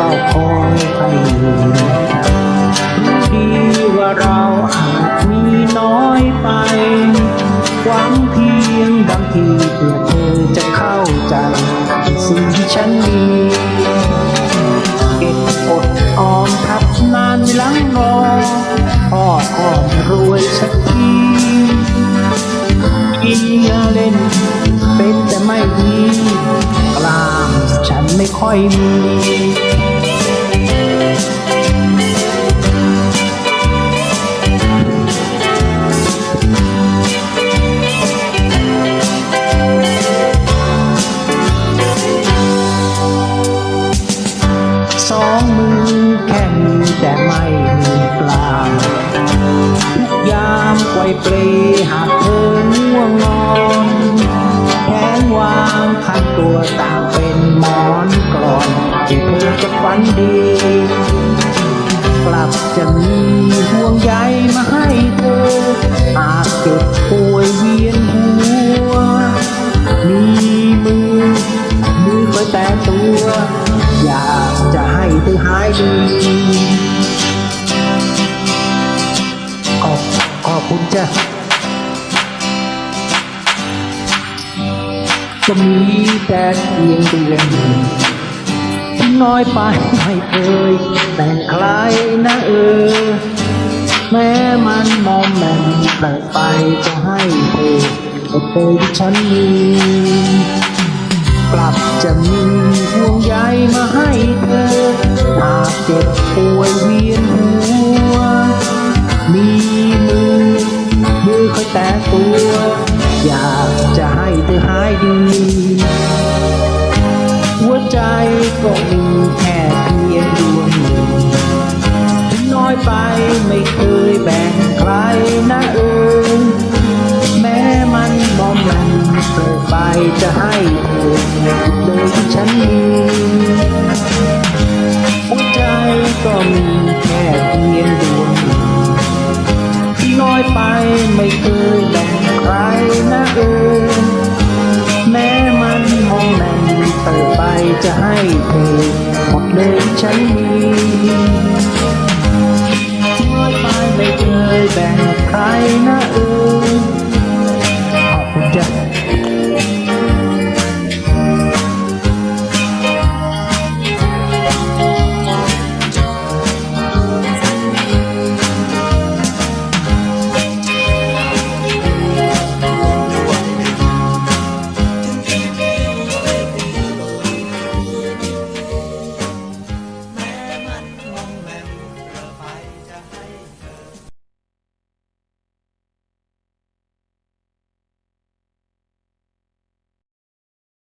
เฝ้าคอยไปดีว่าเราอาจมีน้อยไปหวังเพียงบางทีเพื่อเธอจะเข้าใจ สิ่งที่ฉันมีเก็บอดออมทับนานหลังรอพ่อพ่อรวยสักทีกิยเล่นเป็นแต่ไม่ดีกล้ามฉันไม่ค่อยมี ไวเปรีหากเธอง่วงนอนแขนวางข้างตัวต่างเป็นหมอนกรอนที่เธอจะฝันดี กลับจะมีห่วงใยมาให้เธอหากเจ็บป่วยเวียนหัว มีมือมือคอยแต่ตัว อยากจะให้เธอหายดี จ้ะก็มีแต่เพียงเดือนหนึ่งที่น้อยไปไม่เคยแต่งใครนะเออ แม้มันมอมแมมเปิดไปจะให้เธอแต่เธอที่ฉันมีกลับจะมีห่วงใยมาให้เธอ หากเจ็บป่วยเวียนหัว มี ค่อยแต่ตัว อยากจะให้เธอหายดี หัวใจก็มีแค่เพียงดวงหนึ่งน้อยไปไม่เคยแบ่งใครนะเออแม้มันมอมแมมเปิดไปจะให้เธอเลยที่ฉันมีหัวใจก็มี ไปไม่เคยแบ่งใครนะเออแม้มันมองแมมเติบไปจะให้เธอหมดเลยฉันมี